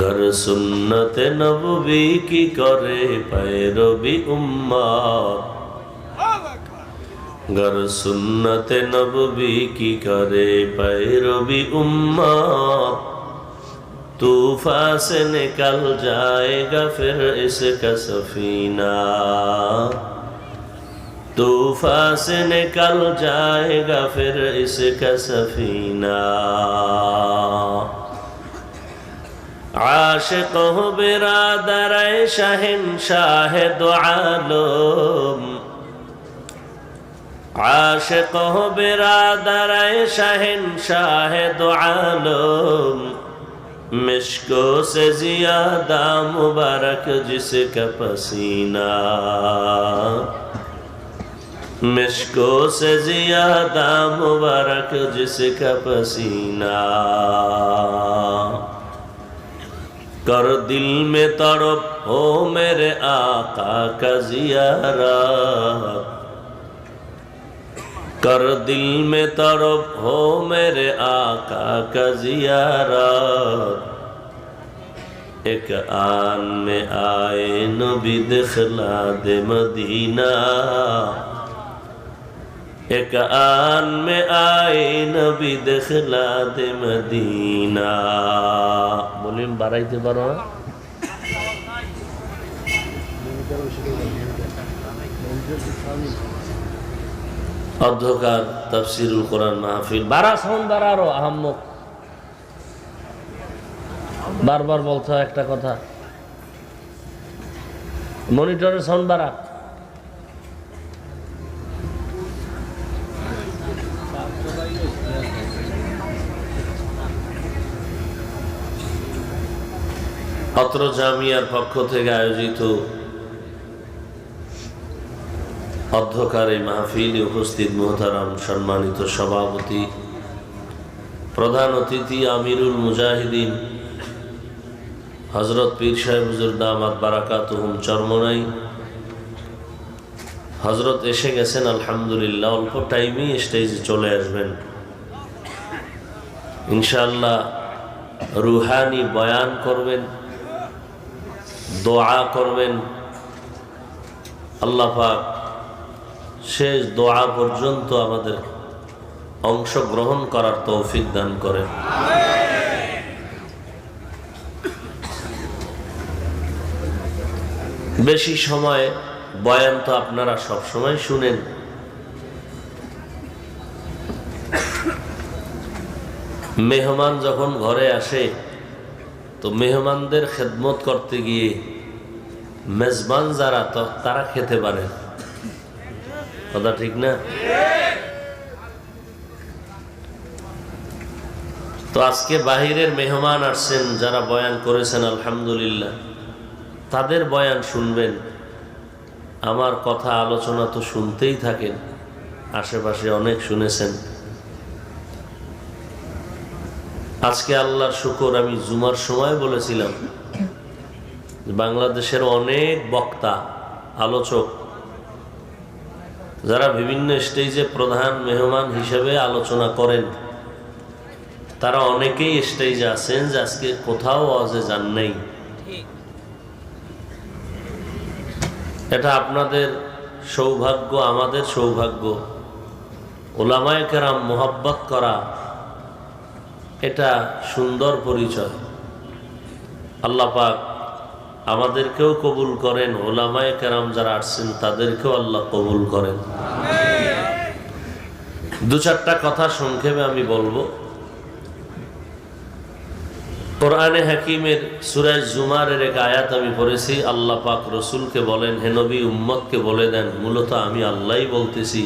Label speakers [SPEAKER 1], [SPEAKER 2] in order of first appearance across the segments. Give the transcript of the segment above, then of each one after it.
[SPEAKER 1] ঘর সুন্নতে নবী কি করে पैरवी উম্মত ঘর সুন্নতে নবী কি করে पैरवी उम्मत तूफा से निकल जाएगा फिर इसका सफीना तूफा से निकल जाएगा फिर इसका सफीना আশেক হবে রাদারায় শাহেন শাহেদ আলম আশেক হবে রাদারায় শাহেন শাহেদ আলম مشکو سے زیادہ مبارک جس کا پسینہ مشکو سے زیادہ مبارک جس کا پسینہ کر دل میں تڑپ ہو میرے آقا کا زیارہ کر دل میں تڑپ ہو میرے آقا کا زیارہ ایک آن میں آئے نبی دخلا دے مدینہ এক আন মে آئے نبی دخلا دے مدینہ بولیم বাড়াইতে دے بارو অধ্যকার তফসিরুল কোরআন মাহফিল বারা সাউন্ড বারা আরও আহম্মক বারবার বলতে একটা কথা মনিটরের সাউন্ড বাড়া অত্র জামিয়ার পক্ষ থেকে আয়োজিত অধ্যকার এই মাহফিলে উপস্থিত মোহতারাম সম্মানিত সভাপতি, প্রধান অতিথি আমিরুল মুজাহিদিন হজরত পীর সাহেব হুজুর দামাত বারাকাত হুম চরমনাই। হজরত এসে গেছেন, আলহামদুলিল্লাহ, অল্প টাইমেই স্টেজে চলে আসবেন। ইনশাল্লাহ রুহানি বয়ান করবেন। দোয়া করবেন। আল্লাহ পাক শেষ দোয়া পর্যন্ত আমাদের অংশগ্রহণ করার তৌফিক দান করেন। বেশি সময় বয়ান তো আপনারা সব সময় শুনেন। মেহমান যখন ঘরে আসে তো মেহমানদের খেদমত করতে গিয়ে মেজবান যারা তারা খেতে পারে। কথা ঠিক না? তো আজকে বাহিরের মেহমান আসছেন, যারা বয়ান করেছেন, আলহামদুলিল্লাহ। তাদের বয়ান শুনবেন। আমার কথা আলোচনা তো শুনতেই থাকেন, আশেপাশে অনেক শুনেছেন। আজকে আল্লাহর শুকর, আমি জুমার সময় বলেছিলাম, বাংলাদেশের অনেক বক্তা, আলোচক, যারা বিভিন্ন স্টেজে প্রধান মেহমান হিসেবে আলোচনা করেন, তারা অনেকেই স্টেজে আছেন যে আজকে কোথাও আজে যান নাই। এটা আপনাদের সৌভাগ্য, আমাদের সৌভাগ্য। ওলামায় কেরাম মোহাব্বত করা এটা সুন্দর পরিচয়। আল্লাহ পাক আমাদেরকেও কবুল করেন, ওলামায় কেরাম যারা আসছেন তাদেরকেও আল্লাহ কবুল করেন। দু চারটা কথা সংক্ষেপে আমি বলব। কোরআনে হাকিমের সুরাজ জুমারের এক আয়াত আমি পড়েছি, আল্লাহ পাক রসুলকে বলেন, হে নবী, উম্মতকে বলে দেন, মূলত আমি আল্লাহই বলতেছি।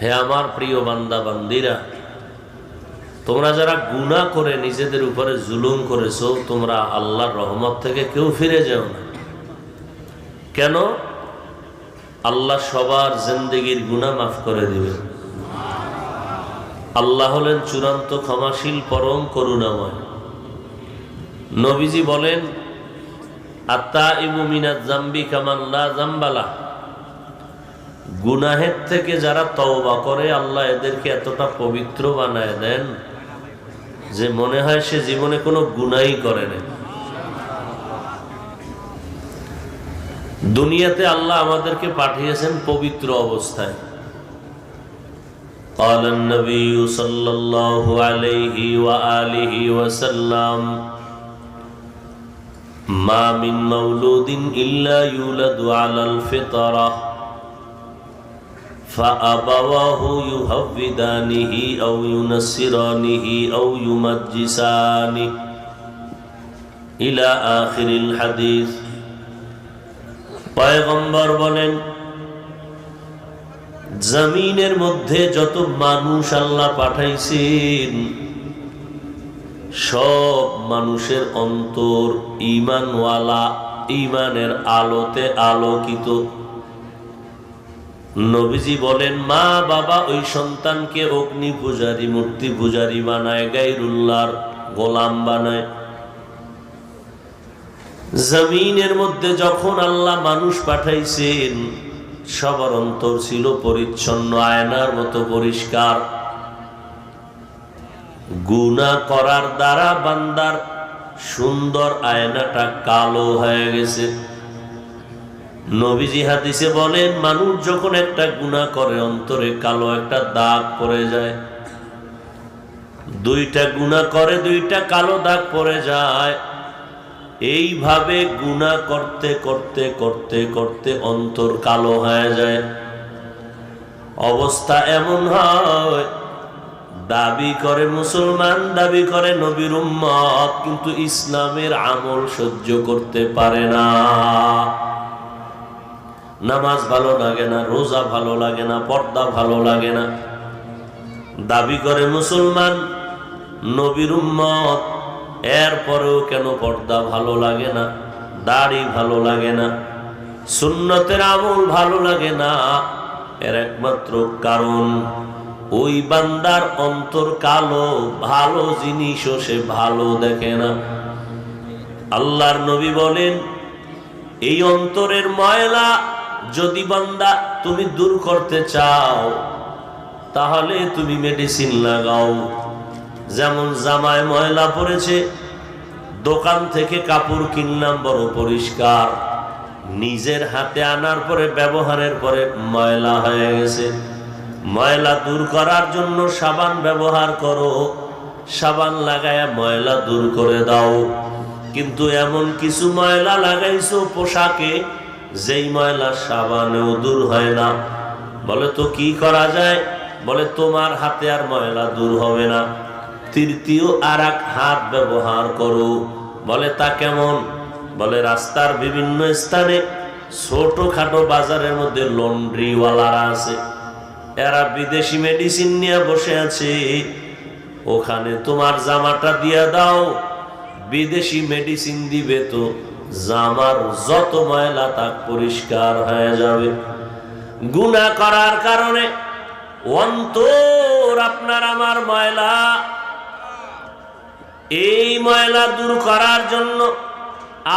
[SPEAKER 1] হে আমার প্রিয় বান্দা, বান্দিরা তোমরা যারা গুণা করে নিজেদের উপরে জুলুম করেছ, তোমরা আল্লাহর রহমত থেকে কেউ ফিরে যাও না। কেন? আল্লাহ সবার জিন্দগির গুণা মাফ করে দিবে। আল্লাহ হলেন চূড়ান্ত ক্ষমাশীল, পরম করুণাময়। নবীজি বলেন আত্মা ইবু মিনাত জাম্বি কামাল্লা জাম্বালা। গুনাহের থেকে যারা তওবা করে, আল্লাহ এদেরকে এতটা পবিত্র বানায় দেন যে মনে হয় সে জীবনে কোনো গুনাই করে না দুনিয়াতে আল্লাহ আমাদেরকে পাঠিয়েছেন পবিত্র অবস্থায়। মা মিন ইল্লা ইউলাদু আলাল ফিতরা فأبواه يهودانه أو ينصرانه أو يمجسانه إلى آخر الحديث পয়গম্বর বলেন জমিনের মধ্যে যত মানুষ আল্লাহ পাঠাইছেন সব মানুষের অন্তর ইমানওয়ালা ইমানের আলোতে আলোকিত নবীজি বলেন, মা, বাবা, ওই সন্তানকে অগ্নি পূজারী, মূর্তি পূজারী বানায়, গাইরুল্লাহর গোলাম বানায়। জমিনের মধ্যে যখন আল্লাহ মানুষ পাঠাইছেন, সবার অন্তর ছিল পরিচ্ছন্ন, আয়নার মতো পরিষ্কার। গুণা করার দ্বারা বান্দার সুন্দর আয়নাটা কালো হয়ে গেছে। নবীজি হাদিসে বলেন, মানুষ যখন একটা গুণা করে, অন্তরে কালো একটা দাগ পড়ে যায়। দুইটা গুণা করে, দুইটা কালো দাগ পড়ে যায়। এইভাবে গুণা করতে করতে করতে করতে অন্তর কালো হয়ে যায়। অবস্থা এমন হয়, দাবি করে মুসলমান, দাবি করে নবীর উম্মত, কিন্তু ইসলামের আমল সহ্য করতে পারে না। নামাজ ভালো লাগে না, রোজা ভালো লাগে না, পর্দা ভালো লাগে না। দাবি করে মুসলমান, নবীর উম্মত, এরপরেও কেন পর্দা ভালো লাগে না, দাড়ি ভালো লাগে না, সুন্নতের আমল ভালো লাগে না, এর একমাত্র কারণ ওই বান্দার অন্তর কালো, ভালো জিনিসও সে ভালো দেখে না। আল্লাহর নবী বলেন, এই অন্তরের ময়লা যদি বান্দা তুমি দূর করতে চাও, তাহলে তুমি মেডিসিন লাগাও। যেমন জামায় ময়লা পড়েছে, দোকান থেকে কাপড় কিনলাম, বড় পরিষ্কার। নিজের হাতে আনার পরে ব্যবহারের পরে ময়লা হয়ে গেছে। ময়লা দূর করার জন্য সাবান ব্যবহার করো। সাবান লাগায়া ময়লা দূর করে দাও। কিন্তু এমন কিছু ময়লা লাগাইছো পোশাকে যেই ময়লা সাবানেও দূর হয় না। বলে, তো কি করা যায়? বলে, তোমার হাতে আর ময়লা দূর হবে না। তৃতীয় আর এক হাত ব্যবহার করো। বলে, তা কেমন? বলে, রাস্তার বিভিন্ন স্থানে ছোটখাটো বাজারের মধ্যে লন্ড্রিওয়ালারা আছে। এরা বিদেশি মেডিসিন নিয়ে বসে আছে। ওখানে তোমার জামাটা দিয়ে দাও। বিদেশি মেডিসিন দিবে তো জামার যত ময়লা তা পরিষ্কার হয়ে যাবে। গুণা করার কারণে অন্তর আপনার আমার ময়লা। এই ময়লা দূর করার জন্য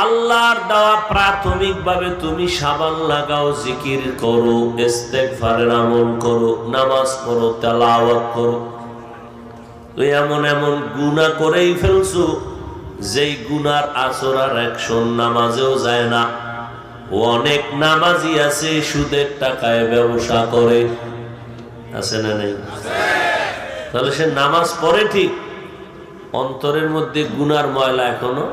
[SPEAKER 1] আল্লাহর দেওয়া প্রাথমিকভাবে তুমি সাবান লাগাও, জিকির করো, ইস্তেগফারের আমল করো, নামাজ পড়ো, তেলাওয়াত করো। তুই এমন এমন গুনাহ করেই ফেলছো। যেই গুনার আসর আর একশন নামাজেও যায় না। অনেক নামাজি আছে, সুদের টাকায় ব্যবসা করে। আছে না নেই? তাহলে সে নামাজ পড়ে ঠিক, অন্তরের মধ্যে গুনার ময়লা এখনও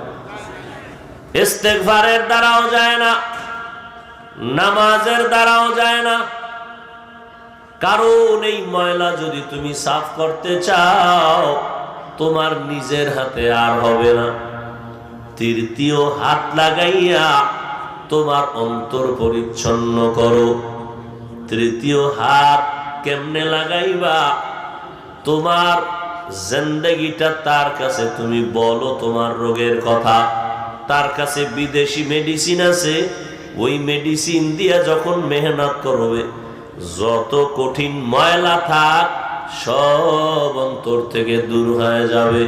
[SPEAKER 1] ইস্তেগফারের দ্বারাও যায় না, নামাজের দ্বারাও যায় না। কারণ এই ময়লা যদি তুমি সাফ করতে চাও তোমার নিজের হাতে আর হবে না। তৃতীয় হাত লাগাইয়া তোমার অন্তর পরিচ্ছন্ন করো। তৃতীয় হাত কেমনে লাগাইবা? তোমার জেন্দেগিটা তার কাছে, তুমি বলো তোমার রোগের কথা। তার কাছে বিদেশি মেডিসিন আছে। ওই মেডিসিন দিয়া যখন মেহনত করবে, যত কঠিন ময়লা থাক সব অন্তর থেকে দূর হয়ে যাবে।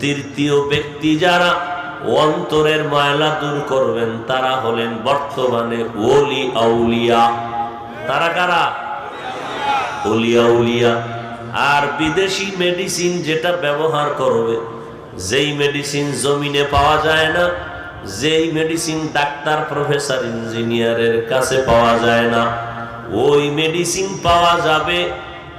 [SPEAKER 1] তৃতীয় ব্যক্তি যারা অন্তরের ময়লা দূর করবেন, তারা হলেন বর্তমানে ওলি আউলিয়া। তারা কারা? উলিয়া উলিয়া আর বিদেশি মেডিসিন যেটা ব্যবহার করবে, যেই মেডিসিন জমিনে পাওয়া যায় না, যেই মেডিসিন ডাক্তার প্রফেসর ইঞ্জিনিয়ারের কাছে পাওয়া যায় না, ওই মেডিসিন পাওয়া যাবে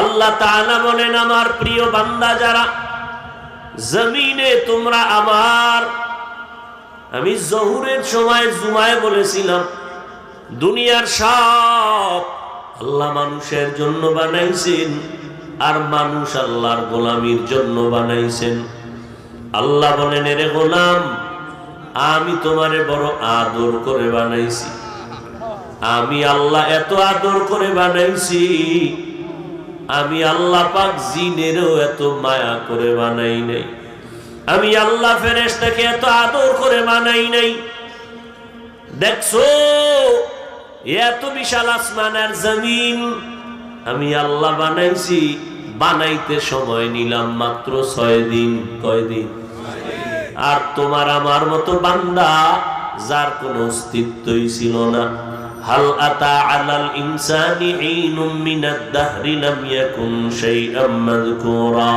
[SPEAKER 1] আল্লাহ তাআলা বলেন, আমার প্রিয় বান্দা যারা, জমিনে তোমরা আমার আমি জহুরের সময় জুমায় বলেছিলাম, দুনিয়ার সব আল্লাহ মানুষের জন্য বানাইছেন আর মানুষ আল্লাহর গোলামির জন্য বানাইছেন। আল্লাহ বলেন, এরে গোলাম, আমি তোমারে বড় আদর করে বানাইছি। আমি আল্লাহ এত আদর করে বানাইছি আমি আল্লাহ পাক জিনেরও এত মায়া করে বানাই নাই। আমি আল্লাহ ফেরেশতাকে এত আদর করে বানাই নাই। দেখছ? এত বিশাল আসমান আর জমিন। আমি আল্লাহ বানাইছি, বানাইতে সময় নিলাম মাত্র ছয় দিন। কয় দিন? আর তোমার আমার মতো বান্দা, যার কোনো অস্তিত্বই ছিল না। হাল আতা আলাল ইনসানি ঈনুম মিনাদ দাহরি লাম ইয়াকুন শাইআম মাযকুরা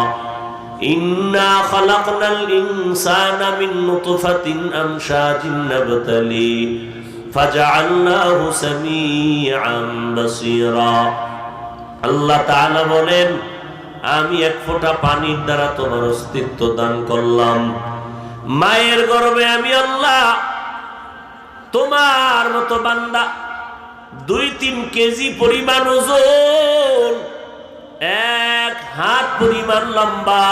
[SPEAKER 1] ইন্না খালাকনাল ইনসানা মিন নুতফাতিন আমশাজিন নাবতালি ফাজআলনাহু সামিআন বাসীরা আল্লাহ তাআলা বলেন আমি এক ফোঁটা পানির দ্বারা তোমার অস্তিত্ব দান করলাম। মায়ের গর্বে আমি আল্লাহ তোমার মতো বান্দা দুই তিন কেজি পরিমাণ ওজন, এক হাত পরিমাণ লম্বা।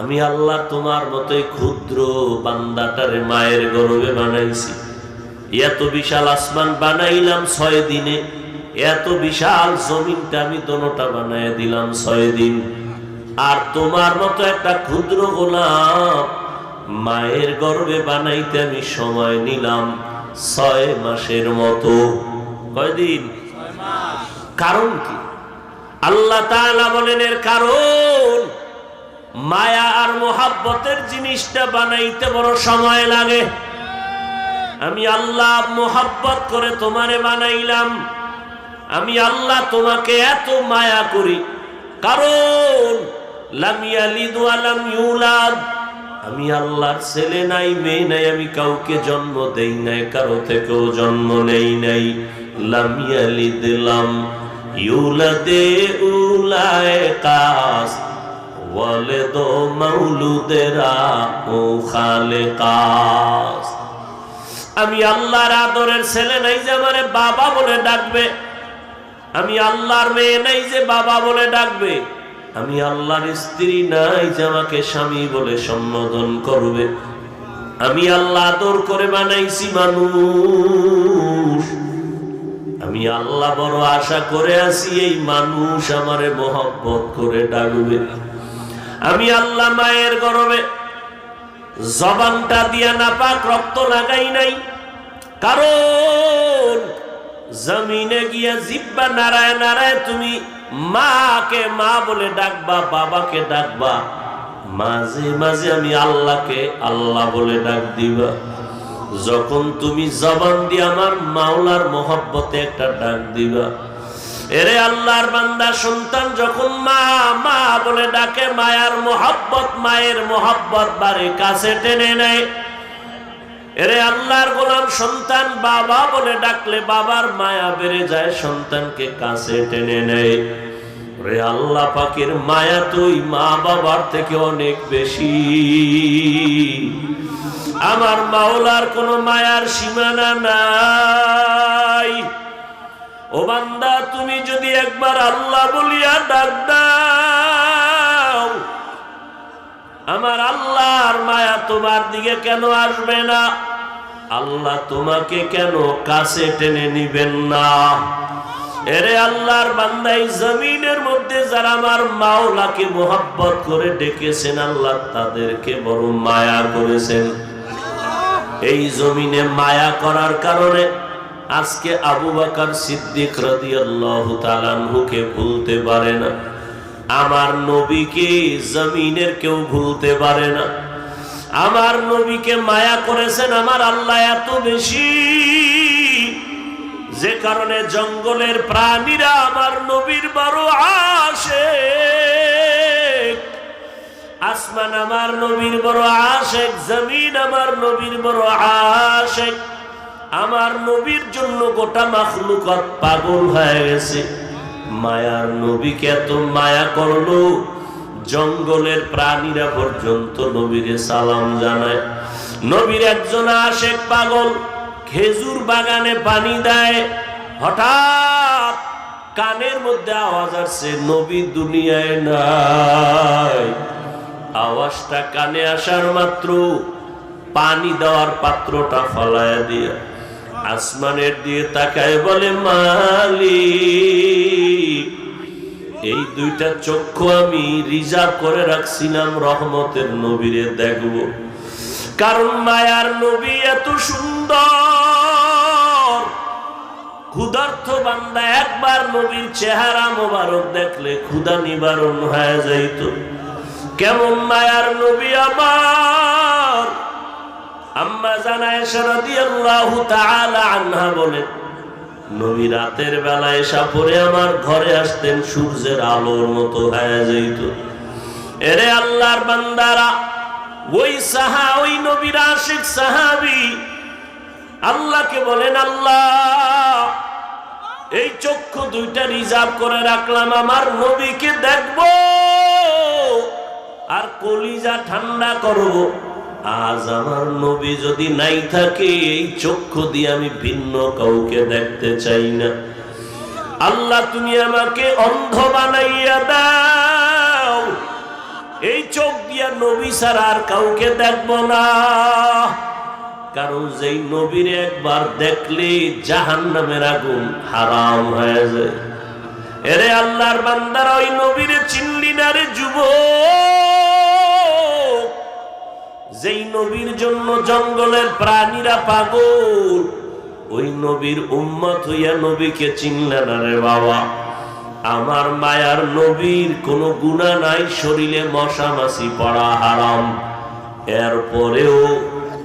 [SPEAKER 1] আমি আল্লাহ তোমার মতোই ক্ষুদ্র বান্দাটারে মায়ের গর্বে বানাইছি। এত বিশাল আসমান বানাইলাম ছয় দিনে, এত বিশাল জমিনটা আমি দোনোটা বানাই দিলাম ছয় দিন। আর তোমার মতো একটা ক্ষুদ্র গোলাম মায়ের গর্বে বানাইতে আমি সময় নিলাম ছয় মাসের মতো। কয়দিন? কারণ কি? আল্লাহ বলেন, এর কারণ মায়া আর মোহাব্বতের জিনিসটা বানাইতে বড় সময় লাগে। আমি আল্লাহ মোহাব্বত করে তোমারে বানাইলাম। আমি আল্লাহ তোমাকে এত মায়া করি। কারণ আমি আল্লাহর ছেলে নাই, মেয়ে নাই, আমি কাউকে জন্ম দেই নাই, কারও থেকেও জন্ম নেই নাই। লাম ইয়ালিদ লাম ইউলাদে উলায় কাস, ওয়ালিদ মাউলুদেরা ও আমি আল্লাহর আদরের ছেলে নাই যে আমারে বাবা বলে ডাকবে। আমি আল্লাহর মেয়ে নাই যে বাবা বলে ডাকবে। আমি আল্লাহর স্ত্রী নাই যে আমাকে স্বামী বলে সম্বোধন করবে। আমি আল্লাহ আদর করে বানাইছি মানুষ। আমি আল্লাহ বড় আশা করে আছি, এই মানুষ আমারে মোহব্বত করে ডাকবে। আমি আল্লাহ মায়ের গরবে জবানটা দিয়া না পাক রক্ত লাগাই নাই। কারণ জমিনে গিয়া জিব্বা নারায় নারায় তুমি মাকে মা বলে ডাকবা, বাবাকে ডাকবা। মাঝে মাঝে আমি আল্লাহকে আল্লাহ বলে ডাক দিবা। যখন তুমি জবান দিয়ে আমার মাওলার মোহব্বতে একটা ডাক দিবা, এরে আল্লাহর বান্দা, সন্তান যখন মা মা বলে ডাকে, মায়ার মোহাব্বত, মায়ের মোহাব্বত বাড়ি কাছে টেনে নেয়। এরে আল্লাহর গোলাম সন্তান, বাবা বলে ডাকলে বাবার মায়া বেড়ে যায়, সন্তানকে কাছে টেনে নেয়। আল্লাহ পাকের মায়া তুই মা বাবার থেকে অনেক বেশি। আমার মাওলার কোনো মায়ার সীমানা নাই। ও বান্দা, তুমি যদি একবার আল্লাহ বলিয়া ডাক আমার আল্লাহর মায়া তোমার দিকে কেন আসবে না? আল্লাহ তোমাকে কেন কাছে টেনে নিবেন না? এরে আল্লাহর বান্দাই, জমিনের মধ্যে যারা আমার মাওলাকে মোহাব্বত করে ডেকেছেন, আল্লাহ তাদেরকে বড় মায়া করেছেন। এই জমিনে মায়া করার কারণে আজকে আবু বাকার সিদ্দিক রাদিয়াল্লাহু তাআলাকে ভুলতে পারে না। আমার নবীকে জমিনের কেউ ভুলতে পারে না। আমার নবীকে মায়া করেছেন, আমার আল্লাহ এত বেশি। যে কারণে জঙ্গলের প্রাণীরা আমার নবীর বড় আসে আসমান আমার নবীর বড় আশেক, জমিন আমার নবীর বড় আশেক। আমার নবীর জন্য গোটা মাখলুকত পাগল হয়ে গেছে। মায়ার নবীকে এত মায়া করল, জঙ্গলের প্রাণীরা পর্যন্ত নবীরে সালাম জানায়। নবীর একজন আশেক পাগল খেজুর বাগানে পানি দেয়। হঠাৎ কানের মধ্যে আওয়াজ আসছে, নবী দুনিয়ায় নাই। আওয়াজটা কানে আসার মাত্র পানি দেওয়ার পাত্রটা ফলায় দিয়ে আসমানের দিয়ে তাকায় বলে মালি এই দুইটা চক্ষু আমি রিজার্ভ করে রাখছিলাম, রহমতের নবীরে দেখব। কারণ মায়ার নবী এত সুন্দর ক্ষুধার্থ বান্দা একবার নবীর চেহারা মোবারক দেখলে ক্ষুধা নিবারণ হয়ে যাইত। কেমন মায়ার নবী আমার? আম্মা জানায় তাআলা আনহা বলেন, নবী রাতের বেলা এসা পরে আমার ঘরে আসতেন, সূর্যের আলোর মতো হয়ে যাইত। এরে আল্লাহর বান্দারা, ওই সাহা, ওই নবীর আশিক সাহাবি আল্লাহকে বলেন, আল্লাহ, এই চক্ষু দুইটা রিজার্ভ করে রাখলাম, আমার নবীকে দেখব আর কলিজা ঠান্ডা করব। আজ আমার নবী যদি নাই থাকে, এই চক্ষু দিয়ে আমি ভিন্ন কাউকে দেখতে চাই না। আল্লাহ, তুমি আমাকে অন্ধ বানাইয়া দাও। এই চোখ দিয়া নবী ছাড়া আর কাউকে দেখব না। কারণ যেই নবীর একবার দেখলে জাহান নামের আগুন হারাম হয়ে যায়। এরে আল্লাহর বান্দারা, ওই নবীরে চিনলি না রে যুব যেই নবীর জন্য জঙ্গলের প্রাণীরা পাগল, ওই নবীর উম্মত হইয়া নবীকে চিনলে না রে বাবা। আমার মায়ার নবীর কোনো গুণা নাই, শরীরে মশা মাছি পড়া হারাম। এরপরেও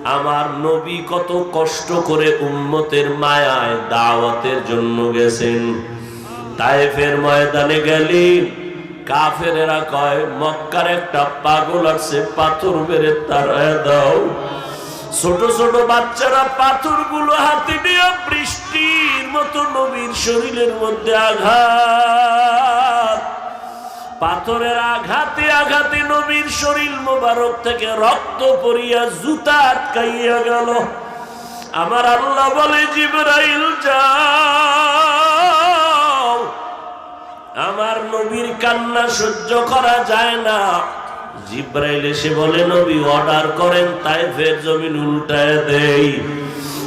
[SPEAKER 1] আমার নবী কত কষ্ট করে উম্মতের মায়ায় দাওয়াতের জন্য গেছেন। তাইফের ময়দানে গেলেন কাফেরেরা কয়, মক্কার একটা পাগল আছে, পাথর মেরে তারায় দাও। ছোট ছোট বাচ্চারা পাথরগুলো হাতে নিয়ে বৃষ্টির মতো নবীর শরীরের মধ্যে আঘাত। পাথরের আঘাতে আঘাতে নবীর শরীর মোবারক থেকে রক্ত পরিয়া জুতা আটকাইয়া গেল। আমার আল্লাহ বলে, জিবরাইল, যাও। আমার নবীর কান্না সহ্য করা যায় না। জিব্রাইল এসে বলে, নবী, অর্ডার করেন তাই ফের জমিন উল্টায় দেই।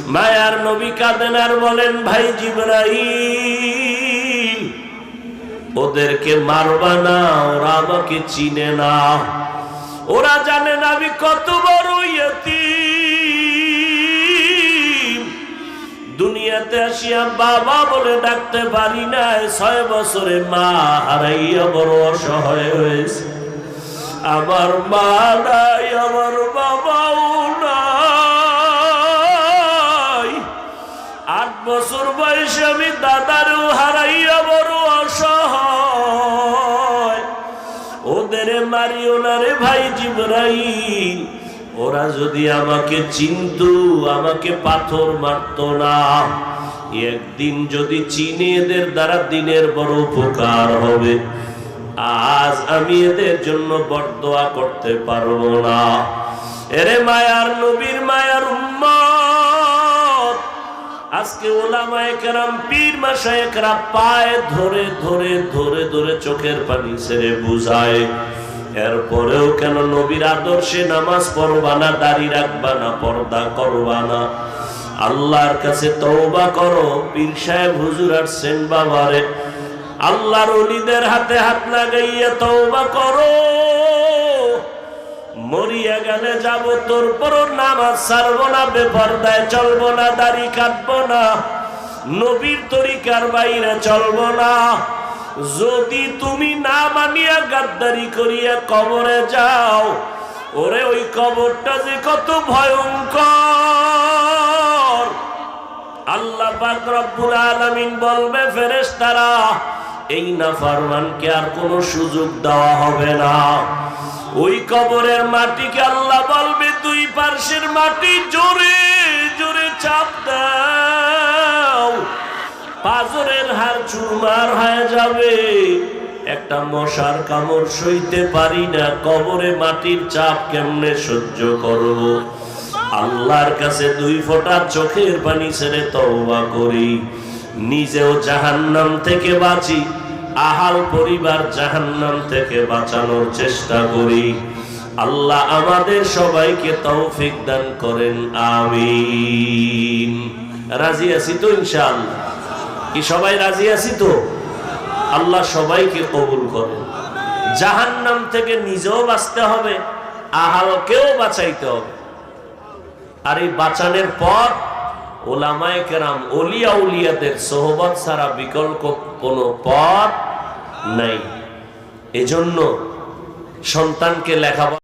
[SPEAKER 1] মায়ার নবী কাঁদেন আর বলেন, ভাই জিব্রাইল ওদেরকে মারবা না, ওরা আমাকে চিনে না। ওরা জানে না আমি কত বড় ইয়তীম। দুনিয়াতে আসিয়া বাবা বলে ডাকতে পারি না ছয় বছরে মা হারাইয়া বড় অসহায় হয়েছে। আমার মা নাই, আমার বাবাও নাই। আট বছর বয়সে আমি দাদারও হারাইয়া বড় অসহায় মারিও না রে ভাই জিবরাইল। ওরা যদি আমাকে চিনতো, আমাকে পাথর মারত না। একদিন যদি চিনে এদের দ্বারা দিনের বড় উপকার হবে, আজ আমি এদের জন্য বরদোয়া করতে পারব না। এরে মায়ার নবীর মায়ার উম্মত, আজকে ওলামায়ে কেরাম, পীর মাসায়ে কেরাম পায়ে ধরে ধরে ধরে ধরে চোখের পানি ছেড়ে বুঝায়। এরপরেও কেন নবীর আদর্শে নামাজ পড়বা না, দাড়ি রাখবা না, পর্দা করবা না? আল্লাহর কাছে তওবা করো, পীর সাহেব হুজুর আসছেন বাবারে। আল্লাহর অলিদের হাতে হাত লাগাইয়া তওবা করো। মরিয়া গেলে যাব, তোর পর নামাজ ছাড়বো না, বেপরদায় চলবো না, দাড়ি কাটবো না, নবীর তরিকার বাইরে চলবো না। যদি তুমি না মানিয়া গাদ্দারি করিয়া কবরে যাও, ওরে ওই কবরটা যে কত ভয়ঙ্কর। আল্লাহ পাক রব্বুল আলামিন বলবে, ফেরেশতারা, এই নাফরমানকে আর কোনো সুযোগ দেওয়া হবে না। ওই কবরের মাটিকে আল্লাহ বলবে, দুই পার্শ্বের মাটি জোরে জোরে চাপ দাও পাজরের হার চুরমার হয়ে যাবে। একটা মশার কামড় সইতে পারি না, কবরে মাটির চাপ কেমনে সহ্য করব? আল্লাহর কাছে দুই ফোঁটা চোখের পানি ছেড়ে তওবা করি। নিজেও জাহান্নাম থেকে বাঁচি, আহাল পরিবার জাহান্নাম থেকে বাঁচানোর চেষ্টা করি। আল্লাহ আমাদের সবাইকে তৌফিক দান করেন, আমিন। রাজি আছি তো ইনশাআল্লাহ? কি সবাই রাজি আছি তো? আল্লাহ সবাইকে কবুল করেন। জাহান্নাম থেকে নিজেও বাঁচতে হবে, আহালকেও বাঁচাইতে হবে। আর এই বাঁচানোর পর ওলামায়ে কেরাম, অলিয়া উলিয়াদের সোহবত ছাড়া বিকল্প কোনো পথ নাই। এজন্য সন্তানকে লেখা